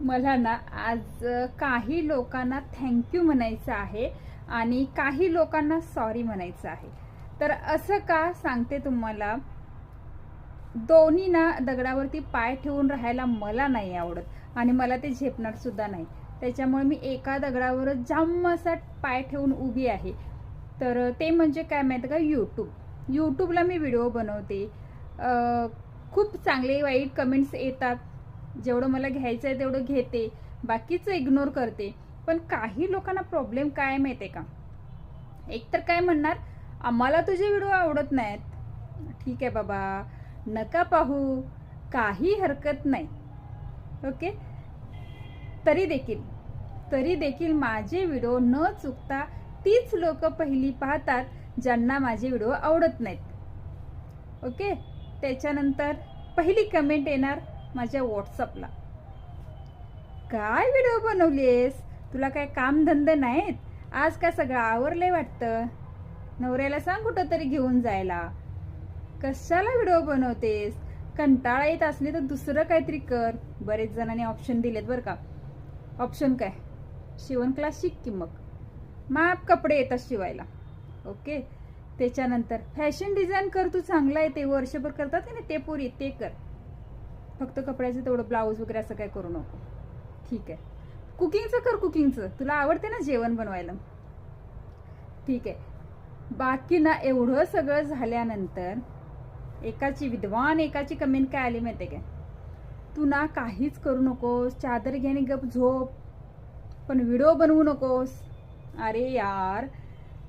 मला ना आज काही लोकांना थँक्यू म्हणायचं आहे आणि काही लोकांना सॉरी म्हणायचं आहे. तर असं का सांगते तुम्हाला? दोन्ही ना दगडावरती पाय ठेवून राहायला मला नाही आवडत आणि मला ते झेपणार सुद्धा नाही. त्याच्यामुळे मी एका दगडावरच जाम असा पाय ठेवून उभी आहे. तर ते म्हणजे काय माहीत का? यूट्यूब यूट्यूबला मी व्हिडिओ बनवते. खूप चांगले वाईट कमेंट्स येतात. जेवढं मला घ्यायचं आहे तेवढं घेते बाकीचं इग्नोर करते. पण काही लोकांना प्रॉब्लेम काय माहिती आहे का? एक तर काय म्हणणार आम्हाला तुझे व्हिडिओ आवडत नाहीत. ठीक आहे बाबा नका पाहू काही हरकत नाही. ओके तरी देखील तरी देखील माझे व्हिडिओ न चुकता तीच लोक पहिली पाहतात ज्यांना माझे व्हिडिओ आवडत नाहीत. ओके त्याच्यानंतर पहिली कमेंट येणार माझ्या व्हॉट्सअपला काय व्हिडिओ बनवलीस तुला काय कामधंदे नाहीत? आज काय सगळं आवरलंय वाटतं? नवऱ्याला सांग कुठं तरी घेऊन जायला. कशाला व्हिडिओ बनवतेस? कंटाळा येत असली तर दुसरं काहीतरी कर. बरेच जणांनी ऑप्शन दिलेत बरं का. ऑप्शन काय? शिवण क्लास शिक की मग. माप कपडे येतात शिवायला. ओके त्याच्यानंतर फॅशन डिझाईन कर तू चांगला आहे. ते वर्षभर करतात की नाही ते पुरी ते कर. फक्त कपड्याचं तेवढं ब्लाऊज वगैरे असं काय करू नको. ठीक आहे. कुकिंगचं कर कुकिंगचं. तुला आवडते ना जेवण बनवायला? ठीक आहे. बाकी ना एवढं सगळं झाल्यानंतर एकाची विद्वान एकाची कमेंट काय आली माहिती काय? तू ना काहीच करू नकोस. चादर घेणे गप झोप. पण व्हिडिओ बनवू नकोस. अरे यार.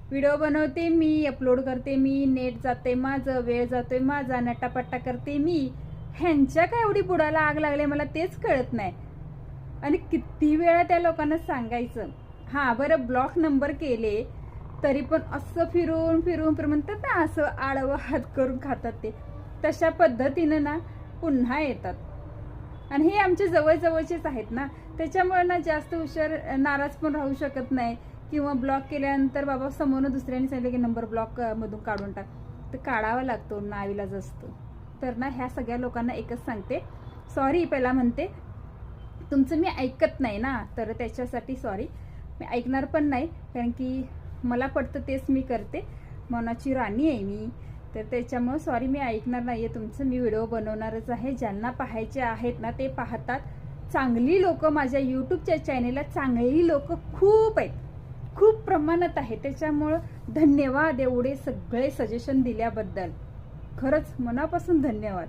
व्हिडिओ बनवते मी अपलोड करते मी नेट जाते माझं वेळ जातोय माझा नटापट्टा करते मी. ह्यांच्या काय एवढी बुडाला आग लागले मला तेच कळत नाही. आणि किती वेळा त्या लोकांना सांगायचं? हां बरं ब्लॉक नंबर केले तरी पण असं फिरून फिरून फिरून म्हणतात ना असं आडवं हात करून खातात ते. तशा पद्धतीनं ना पुन्हा येतात. आणि हे आमचे जवळजवळचेच आहेत ना. त्याच्यामुळे ना जास्त हुशार नाराज पण राहू शकत नाही. किंवा ब्लॉक केल्यानंतर बाबा समोरनं दुसऱ्याने सांगितलं की नंबर ब्लॉक मधून काढून टाक. तर काढावा लागतो नाविलाज असतो. तर ना ह्या सगळ्या लोकांना एकच सांगते. सॉरी पहिला म्हणते. तुमचं मी ऐकत नाही ना तर त्याच्यासाठी सॉरी मी ऐकणार पण नाही कारण की मला पडतं तेच मी करते. मनाची राणी आहे मी. तर त्याच्यामुळं सॉरी मी ऐकणार नाही आहे तुमचं मी व्हिडिओ बनवणारच आहे. ज्यांना पाहायचे आहेत ना ते पाहतात. चांगली लोक माझ्या यूट्यूबच्या चॅनेलला चांगली लोक खूप आहेत. खूप प्रमाणात आहे त्याच्यामुळं धन्यवाद एवढे सगळे सजेशन दिल्याबद्दल. खरंच मनापासून धन्यवाद.